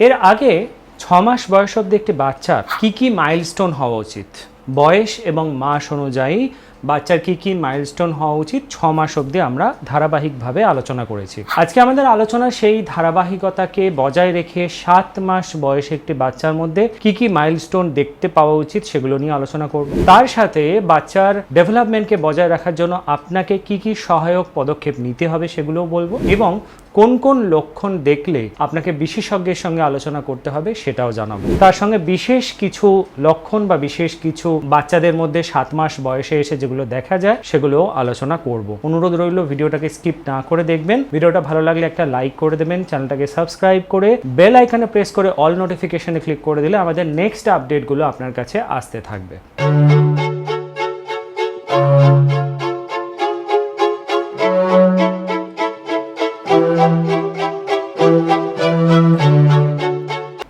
এর আগে ছ মাস বয়স অব্দি একটি বাচ্চার কি কি মাইলস্টোন হওয়া উচিত? বয়স এবং মাস অনুযায়ী বাচ্চার কি কি মাইলস্টোন হওয়া উচিত ছ মাস অবধি আমরা ধারাবাহিকভাবে আলোচনা করেছি। আজকে আমাদের আলোচনা সেই ধারাবাহিকতাকে বজায় রেখে সাত মাস বয়সে একটি বাচ্চার মধ্যে কি কি মাইলস্টোন দেখতে পাওয়া উচিত সেগুলো নিয়ে আলোচনা করব। তার সাথে বাচ্চার ডেভেলপমেন্টকে বজায় রাখার জন্য আপনাকে কি কি সহায়ক পদক্ষেপ নিতে হবে সেগুলোও বলব এবং কোন কোন লক্ষণ দেখলে আপনাকে বিশেষজ্ঞের সঙ্গে আলোচনা করতে হবে সেটাও জানাব। তার সঙ্গে বিশেষ কিছু লক্ষণ বা বিশেষ কিছু বাচ্চাদের মধ্যে সাত মাস বয়সে এসে যেগুলো দেখা যায়, সেগুলোও আলোচনা করব। অনুরোধ রইল ভিডিওটাকে স্কিপ না করে দেখবেন। ভিডিওটা ভালো লাগলে একটা লাইক করে দেবেন, চ্যানেলটাকে সাবস্ক্রাইব করে বেল আইকনে প্রেস করে অল নোটিফিকেশনে ক্লিক করে দিলে আমাদের নেক্সট আপডেটগুলো আপনার কাছে আসতে থাকবে।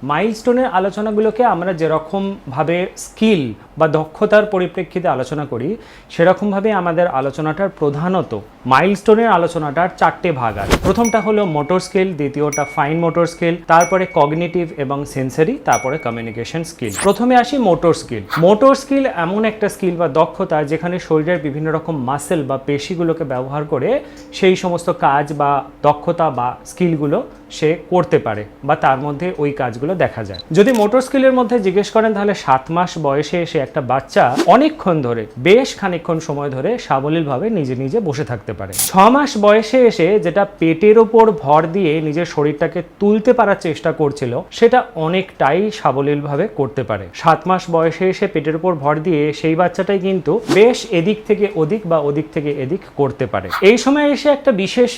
মাইলস্টোনের আলোচনাগুলোকে আমরা যেরকমভাবে স্কিল বা দক্ষতার পরিপ্রেক্ষিতে আলোচনা করি সেরকমভাবে আমাদের আলোচনাটার প্রধানত মাইলস্টোনের আলোচনাটার চারটে ভাগ আছে। প্রথমটা হলো মোটর স্কিল, দ্বিতীয়টা ফাইন মোটর স্কিল, তারপরে কগনিটিভ এবং সেন্সারি, তারপরে কমিউনিকেশন স্কিল। প্রথমে আসি মোটর স্কিল। মোটর স্কিল এমন একটা স্কিল বা দক্ষতা যেখানে শরীরের বিভিন্ন রকম মাসেল বা পেশিগুলোকে ব্যবহার করে সেই সমস্ত কাজ বা দক্ষতা বা স্কিলগুলো সে করতে পারে বা তার মধ্যে ওই কাজগুলো দেখা যায়। যদি মোটর স্কিলের মধ্যে জিজ্ঞেস করেন, তাহলে সাত মাস বয়সে এসে একটা বাচ্চা অনেকক্ষণ ধরে, বেশ খানিকক্ষণ সময় ধরে সাবলীলভাবে নিজে নিজে বসে থাকতে পারে। ছ মাস বয়সে এসে যেটা পেটের ওপর ভর দিয়ে নিজের শরীরটাকে তুলতে পারার চেষ্টা করছিল, সেটা অনেকটাই সাবলীলভাবে করতে পারে। সাত মাস বয়সে এসে পেটের ওপর ভর দিয়ে সেই বাচ্চাটাই কিন্তু বেশ এদিক থেকে ওদিক বা ওদিক থেকে এদিক করতে পারে। এই সময় এসে একটা বিশেষ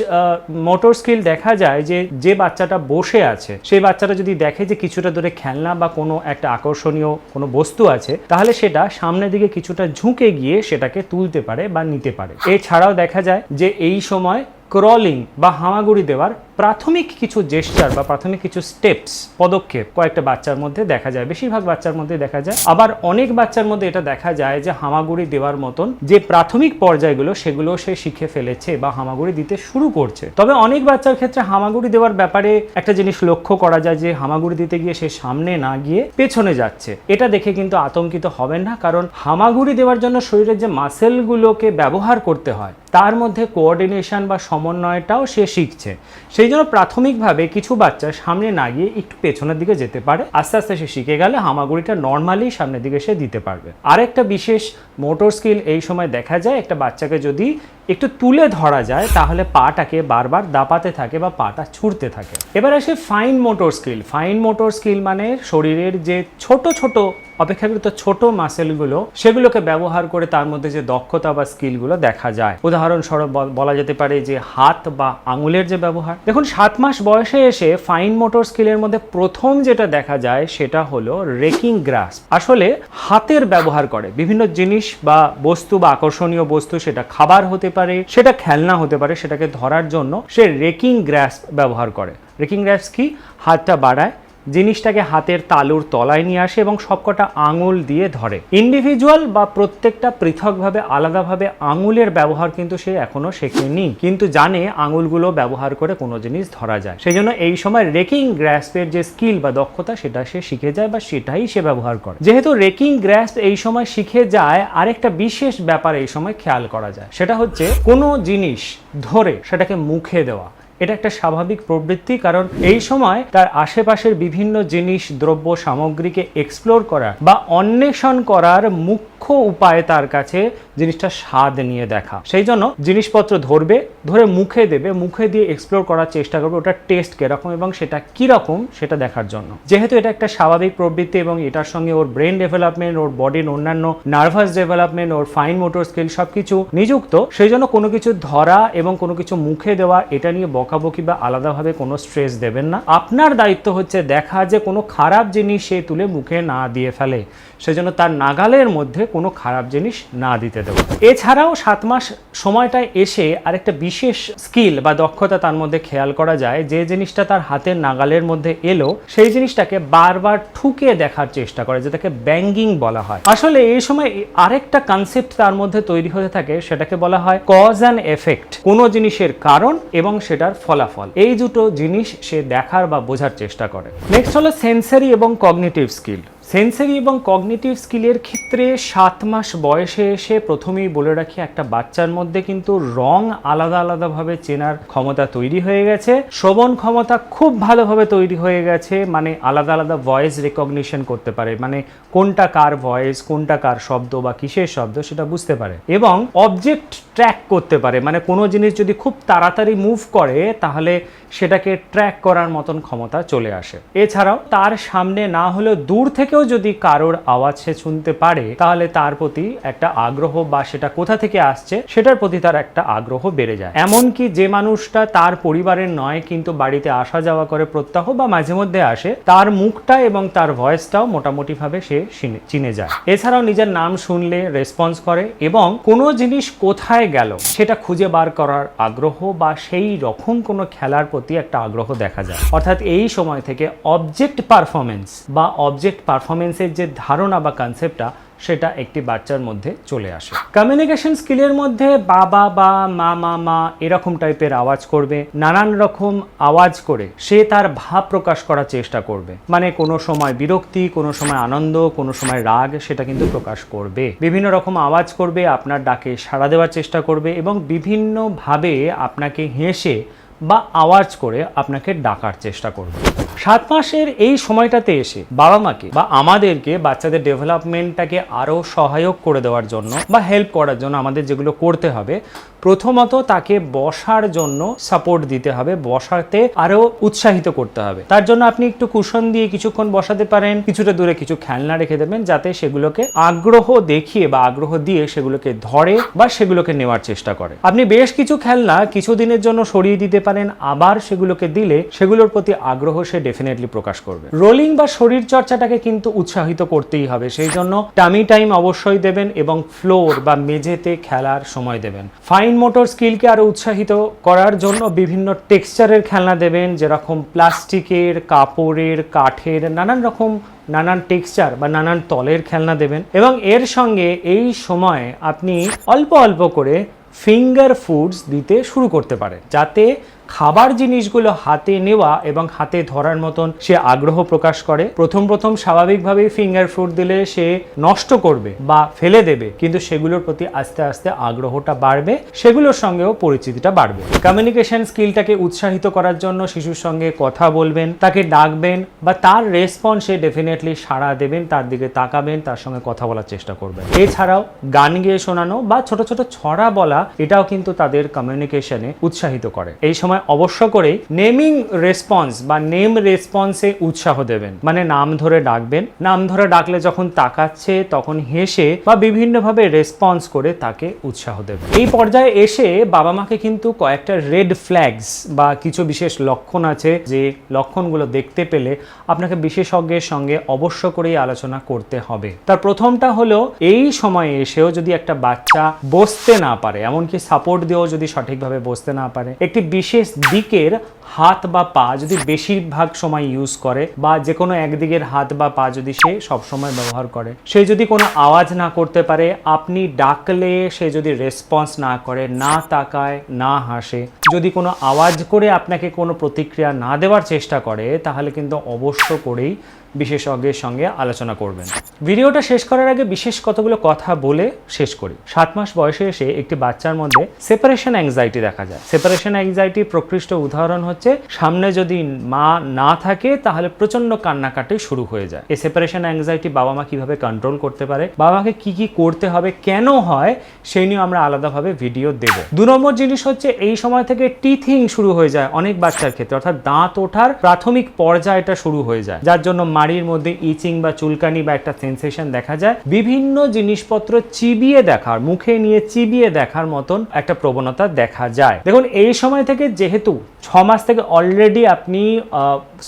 মোটর স্কিল দেখা যায় যে যে বাচ্চাটা বসে আছে, সেই বাচ্চাটা যদি দেখে যে কিছুটা দূরে খেলনা বা কোনো একটা আকর্ষণীয় কোনো বস্তু আছে, তাহলে সেটা সামনের দিকে কিছুটা ঝুঁকে গিয়ে সেটাকে তুলতে পারে বা নিতে পারে। এছাড়াও দেখা যায় যে এই সময় ক্রলিং বা হামাগুড়ি দেওয়ার প্রাথমিক কিছু জেস্টার বা প্রাথমিক কিছু স্টেপস পদক্ষেপ কয়েকটা বাচ্চার মধ্যে দেখা যায়। বেশিরভাগ বাচ্চার মধ্যে দেখা যায়। আবার অনেক বাচ্চার মধ্যে এটা দেখা যায় যে হামাগুড়ি দেওয়ার মতন যে প্রাথমিক পর্যায়গুলো, সেগুলো সে শিখে ফেলেছে বা হামাগুড়ি দিতে শুরু করছে। তবে অনেক বাচ্চার ক্ষেত্রে হামাগুড়ি দেওয়ার ব্যাপারে একটা জিনিস লক্ষ্য করা যায় যে হামাগুড়ি দিতে গিয়ে সে সামনে না গিয়ে পেছনে যাচ্ছে। এটা দেখে কিন্তু আতঙ্কিত হবেন না, কারণ হামাগুড়ি দেওয়ার জন্য শরীরের যে মাসেলগুলোকে ব্যবহার করতে হয়, তার মধ্যে কোঅর্ডিনেশন বা সমন্বয়টাও সে শিখছে। সেই জন্য প্রাথমিকভাবে কিছু বাচ্চা সামনে না গিয়ে একটু পেছনের দিকে যেতে পারে, আস্তে আস্তে সে শিখে গেলে হামাগুড়িটা নর্মালি সামনের দিকে সে দিতে পারবে। আরেকটা বিশেষ মোটর স্কিল এই সময় দেখা যায়, একটা বাচ্চাকে যদি একটু তুলে ধরা যায়, তাহলে পাটাকে বারবার দাপাতে থাকে বা পাটা ছুটতে থাকে। এবার আসে fine motor skill fine motor skill মানে শরীরের যে ছোট ছোট অপেক্ষাকৃত ছোট মাসেলগুলো সেগুলোকে ব্যবহার করে তার মধ্যে যে দক্ষতা বা স্কিলগুলো দেখা যায়। উদাহরণস্বরূপ বল- যেতে পারে যে হাত বা আঙুলের যে ব্যবহার। দেখুন, সাত মাস বয়সে এসে ফাইন মোটর স্কিলের মধ্যে প্রথম যেটা দেখা যায় সেটা হলো রেকিং গ্রাস আসলে হাতের ব্যবহার করে। বিভিন্ন জিনিস বা বস্তু বা আকর্ষণীয় বস্তু, সেটা খাবার হতে পারে, সেটা খেলনা হতে পারে, সেটাকে ধরার জন্য সে রেকিং গ্রাস ব্যবহার করে। রেকিং গ্রাস কি? হাতটা বাড়ায় জিনিসটাকে হাতের তালুর তলায় নিয়ে আসে এবং সবকটা আঙুল দিয়ে ধরে। ইন্ডিভিজুয়াল বা প্রত্যেকটা পৃথকভাবে আলাদাভাবে আঙুলের ব্যবহার কিন্তু সে এখনও শেখেনি। কিন্তু জানে আঙুলগুলো ব্যবহার করে কোনো জিনিস ধরা যায়। সেই জন্য এই সময় রেকিং গ্র্যাসপের যে স্কিল বা দক্ষতা, সেটা সে শিখে যায় বা সেটাই সে ব্যবহার করে। যেহেতু রেকিং গ্র্যাসপ এই সময় শিখে যায়, আরেকটা বিশেষ ব্যাপার এই সময় খেয়াল করা যায়। সেটা হচ্ছে কোনো জিনিস ধরে সেটাকে মুখে দেওয়া। এটা একটা স্বাভাবিক প্রবৃত্তি, কারণ এই সময় তার আশেপাশের বিভিন্ন জিনিস, দ্রব্য সামগ্রীকে এক্সপ্লোর করা বা অন্বেষণ করার মুখ্য উপায় তার কাছে জিনিসটা স্বাদ নিয়ে দেখা। সেই জন্য জিনিসপত্র ধরবে, ধরে মুখে দেবে, মুখে দিয়ে এক্সপ্লোর করার চেষ্টা করবে ওটার টেস্ট কীরকম এবং সেটা কীরকম সেটা দেখার জন্য। যেহেতু এটা একটা স্বাভাবিক প্রবৃত্তি এবং এটার সঙ্গে ওর ব্রেন ডেভেলপমেন্ট ওর বডির অন্যান্য নার্ভাস ডেভেলপমেন্ট ওর ফাইন মোটর স্কিল সবকিছু নিযুক্ত, সেই জন্য কোনো কিছু ধরা এবং কোনো কিছু মুখে দেওয়া এটা নিয়ে বকাবকি বা আলাদাভাবে কোনো স্ট্রেস দেবেন না। আপনার দায়িত্ব হচ্ছে দেখা যে কোনো খারাপ জিনিস সে তুলে মুখে না দিয়ে ফেলে। সেজন্য তার নাগালের মধ্যে কোনো খারাপ জিনিস না দিতে দেবো। এছাড়াও সাত মাস সময়টায় এসে আরেকটা বিশেষ স্কিল বা দক্ষতা তার মধ্যে খেয়াল করা যায়, যে জিনিসটা তার হাতের নাগালের মধ্যে এলো, সেই জিনিসটাকে বারবার ঠুকে দেখার চেষ্টা করে, যেটাকে ব্যাঙ্গিং বলা হয়। আসলে এই সময় আরেকটা কনসেপ্ট তার মধ্যে তৈরি হতে থাকে, সেটাকে বলা হয় কজ অ্যান্ড এফেক্ট কোনো জিনিসের কারণ এবং সেটার ফলাফল। এই দুটো জিনিস সে দেখার বা বোঝার চেষ্টা করে। নেক্সট হলো সেন্সারি এবং কগনিটিভ স্কিল সেন্সারি এবং কগনিটিভ স্কিলের ক্ষেত্রে সাত মাস বয়সে এসে প্রথমেই বলে রাখি, একটা বাচ্চার মধ্যে কিন্তু রং আলাদা আলাদাভাবে চেনার ক্ষমতা তৈরি হয়ে গেছে। শ্রবণ ক্ষমতা খুব ভালোভাবে তৈরি হয়ে গেছে মানে আলাদা আলাদা ভয়েস রেকগনিশন করতে পারে মানে কোনটা কার ভয়েস কোনটা কার শব্দ বা কিসের শব্দ সেটা বুঝতে পারে। এবং অবজেক্ট ট্র্যাক করতে পারে মানে কোনো জিনিস যদি খুব তাড়াতাড়ি মুভ করে, তাহলে সেটাকে ট্র্যাক করার মতন ক্ষমতা চলে আসে। এছাড়াও তার সামনে না হলেও দূর থেকেও যদি কারোর আওয়াজ সে শুনতে পারে, তাহলে তার প্রতি একটা আগ্রহ বা সেটা কোথা থেকে আসছে, সেটার প্রতি তার একটা আগ্রহ বেড়ে যায়। এমনকি যে মানুষটা তার পরিবারের নয়, কিন্তু বাড়িতে আসা যাওয়া করে প্রত্যাহ বা মাঝে মধ্যে আসে, তার মুখটা এবং তার ভয়েসটাও মোটামুটিভাবে সে চিনে- যায়। এছাড়াও নিজের নাম শুনলে রেসপন্স করে এবং কোনো জিনিস কোথায় গেল, সেটা খুঁজে বার করার আগ্রহ বা সেই রকম কোনো খেলার প্রতি একটা আগ্রহ দেখা যায়। অর্থাৎ এই সময় থেকে অবজেক্ট পারফরমেন্স বা অবজেক্ট পারফরমেন্সের যে ধারণা বা কনসেপ্টটা সেটা একটি বাচ্চার মধ্যে চলে আসে। কমিউনিকেশন স্কিলের মধ্যে বাবা বা মা মা মা এরকম টাইপের আওয়াজ করবে, নানান রকম আওয়াজ করে সে তার ভাব প্রকাশ করার চেষ্টা করবে। মানে কোনো সময় বিরক্তি, কোনো সময় আনন্দ, কোনো সময় রাগ, সেটা কিন্তু প্রকাশ করবে। বিভিন্ন রকম আওয়াজ করবে, আপনার ডাকে সাড়া দেওয়ার চেষ্টা করবে এবং বিভিন্নভাবে আপনাকে হেসে বা আওয়াজ করে আপনাকে ডাকার চেষ্টা করবে। সাত মাসের এই সময়টাতে এসে বাবা মাকে বা আমাদেরকে বাচ্চাদের ডেভেলপমেন্টটাকে আরও সহায়ক করে দেওয়ার জন্য বা হেল্প করার জন্য আমাদের যেগুলো করতে হবে প্রথমত তাকে বসার জন্য সাপোর্ট দিতে হবে, বসাতে আরও উৎসাহিত করতে হবে। তার জন্য আপনি একটু কুশন দিয়ে কিছুক্ষণ বসাতে পারেন, কিছুটা দূরে কিছু খেলনা রেখে দেবেন যাতে সেগুলোকে আগ্রহ দেখিয়ে বা আগ্রহ দিয়ে সেগুলোকে ধরে বা সেগুলোকে নেওয়ার চেষ্টা করে। আপনি বেশ কিছু খেলনা কিছুদিনের জন্য সরিয়ে দিতে পারেন, আবার সেগুলোকে দিলে সেগুলোর প্রতি আগ্রহ সে ডেফিনেটলি প্রকাশ করবে। রোলিং বা শরীর চর্চাটাকে কিন্তু উৎসাহিত করতেই হবে, সেই জন্য টামি টাইম অবশ্যই দেবেন এবং ফ্লোর বা মেঝেতে খেলার সময় দেবেন। ফাইন মোটর স্কিলকে আরও উৎসাহিত করার জন্য বিভিন্ন টেক্সচারের খেলনা দেবেন, যেরকম প্লাস্টিকের, কাপড়ের, কাঠের, নানান রকম নানান টেক্সচার বা নানান তলের খেলনা দেবেন। এবং এর সঙ্গে এই সময়ে আপনি অল্প অল্প করে ফিঙ্গার ফুডস দিতে শুরু করতে পারেন, যাতে খাবার জিনিসগুলো হাতে নেওয়া এবং হাতে ধরার মতন সে আগ্রহ প্রকাশ করে। প্রথম প্রথম স্বাভাবিকভাবেই ফিঙ্গার ফুড দিলে সে নষ্ট করবে বা ফেলে দেবে, কিন্তু সেগুলোর প্রতি আস্তে আস্তে আগ্রহটা বাড়বে, সেগুলোর সঙ্গেও পরিচিতিটা বাড়বে। কমিউনিকেশন স্কিলটাকে উৎসাহিত করার জন্য শিশুর সঙ্গে কথা বলবেন, তাকে ডাকবেন বা তার রেসপন্স ডেফিনেটলি সাড়া দেবেন, তার দিকে তাকাবেন, তার সঙ্গে কথা বলার চেষ্টা করবেন। এছাড়াও গান গেয়ে শোনানো বা ছোট ছোট ছড়া বলা, এটাও কিন্তু তাদের কমিউনিকেশনে উৎসাহিত করে। এই সময় অবশ্য করেই নেমিং রেসপন্স বা নেম রেসপন্সে উৎসাহ দেবেন। মানে নাম ধরে ডাকবেন। নাম ধরে ডাকলে যখন তাকাচ্ছে, তখন হেসে বা বিভিন্নভাবে রেসপন্স করে তাকে উৎসাহ দেবেন। এই পর্যায়ে এসে বাবা মাকে কিন্তু কয়েকটা রেড ফ্ল্যাগস বা কিছু বিশেষ লক্ষণ আছে যে লক্ষণগুলো দেখতে পেলে আপনাকে বিশেষজ্ঞের সঙ্গে অবশ্য করেই আলোচনা করতে হবে। তার প্রথমটা হলো, এই সময়ে এসেও যদি একটা বাচ্চা বসতে না পারে, এমনকি সাপোর্ট দিয়েও যদি সঠিকভাবে বসতে না পারে, একটি বিশেষ দিকের হাত বা পা যদি বেশিরভাগ সময় ইউজ করে বা যে কোনো একদিকের হাত বা পা যদি সে সব সময় ব্যবহার করে, সে যদি কোনো আওয়াজ না করতে পারে, আপনি ডাকলে সে যদি রেসপন্স না করে, না তাকায়, না হাসে, যদি কোনো আওয়াজ করে আপনাকে কোনো প্রতিক্রিয়া না দেওয়ার চেষ্টা করে, তাহলে কিন্তু অবশ্য করেই বিশেষজ্ঞের সঙ্গে আলোচনা করবেন। ভিডিওটা শেষ করার আগে বিশেষ কতগুলো কথা বলে শেষ করি। সাত মাস বয়সে এসে একটি বাচ্চার মধ্যে সেপারেশন অ্যাংজাইটি দেখা যায়। সেপারেশন অ্যাংজাইটি প্রকৃষ্ট উদাহরণ হচ্ছে সামনে যদি মা না থাকে, তাহলে প্রচণ্ড কান্নাকাটি শুরু হয়ে যায়। এই সেপারেশন অ্যাংজাইটি বাবা মা কীভাবে কন্ট্রোল করতে পারে, বাবা মাকে কি কি করতে হবে, কেন হয়, সেই নিয়ে আমরা আলাদাভাবে ভিডিও দেব। দু নম্বর জিনিস হচ্ছে, এই সময় থেকে টিথিং শুরু হয়ে যায় অনেক বাচ্চার ক্ষেত্রে, অর্থাৎ দাঁত ওঠার প্রাথমিক পর্যায়টা শুরু হয়ে যায়। যার জন্য মাড়ির মধ্যে ইচিং বা চুলকানি বা একটা সেন্সেশন দেখা যায়। বিভিন্ন জিনিসপত্র চিবিয়ে দেখার, মুখে নিয়ে চিবিয়ে দেখার মতন একটা প্রবণতা দেখা যায়। দেখুন, এই সময় থেকে যেহেতু ছ মাস থেকে অলরেডি আপনি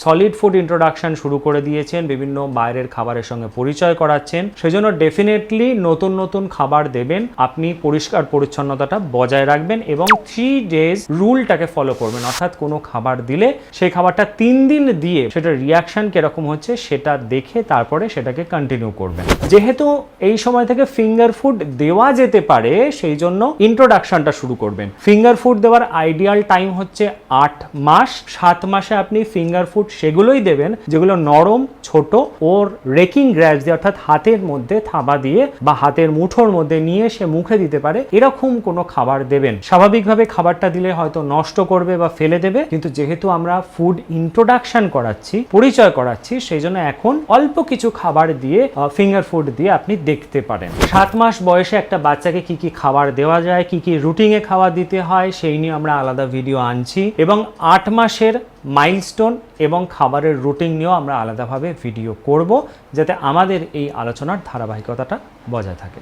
সলিড ফুড ইন্ট্রোডাকশন শুরু করে দিয়েছেন, বিভিন্ন বাইরের খাবারের সঙ্গে পরিচয় করাচ্ছেন। সেজন্য ডেফিনেটলি নতুন নতুন খাবার দেবেন, আপনি পরিষ্কার পরিচ্ছন্নতাটা বজায় রাখবেন এবং থ্রি ডেজ রুলটাকে ফলো করবেন। অর্থাৎ কোনো খাবার দিলে সেই খাবারটা তিন দিন দিয়ে সেটার রিয়াকশন কীরকম হচ্ছে সেটা দেখে তারপরে সেটাকে কন্টিনিউ করবেন। যেহেতু এই সময় থেকে ফিঙ্গার ফুড দেওয়া যেতে পারে, সেই জন্য ইন্ট্রোডাকশনটা শুরু করবেন। ফিঙ্গার ফুড দেওয়ার আইডিয়াল টাইম হচ্ছে আট মাস সাত মাসে আপনি ফিঙ্গার ফুড সেগুলোই দেবেন, যেগুলো নরম, ছোট ওর রেকিং গ্র্যাস দিয়ে অর্থাৎ হাতের মধ্যে থাবা দিয়ে বা হাতের মুঠোর মধ্যে নিয়ে সে মুখে দিতে পারে, এরকম কোনো খাবার দেবেন। স্বাভাবিকভাবে খাবারটা দিলে হয়তো নষ্ট করবে বা ফেলে দেবে, কিন্তু যেহেতু আমরা ফুড ইন্ট্রোডাকশন করাচ্ছি, পরিচয় করাচ্ছি, সেই জন্য এখন অল্প কিছু খাবার দিয়ে ফিঙ্গার ফুড দিয়ে আপনি দেখতে পারেন। সাত মাস বয়সে একটা বাচ্চাকে কি কি খাবার দেওয়া যায়, কি কি রুটিনে খাবার দিতে হয়, সেই নিয়ে আমরা আলাদা ভিডিও আনছি এবং আট মাসের মাইলস্টোন এবং খাবারের রুটিন নিয়েও আমরা আলাদাভাবে ভিডিও করব, যাতে আমাদের এই আলোচনার ধারাবাহিকতাটা বজায় থাকে।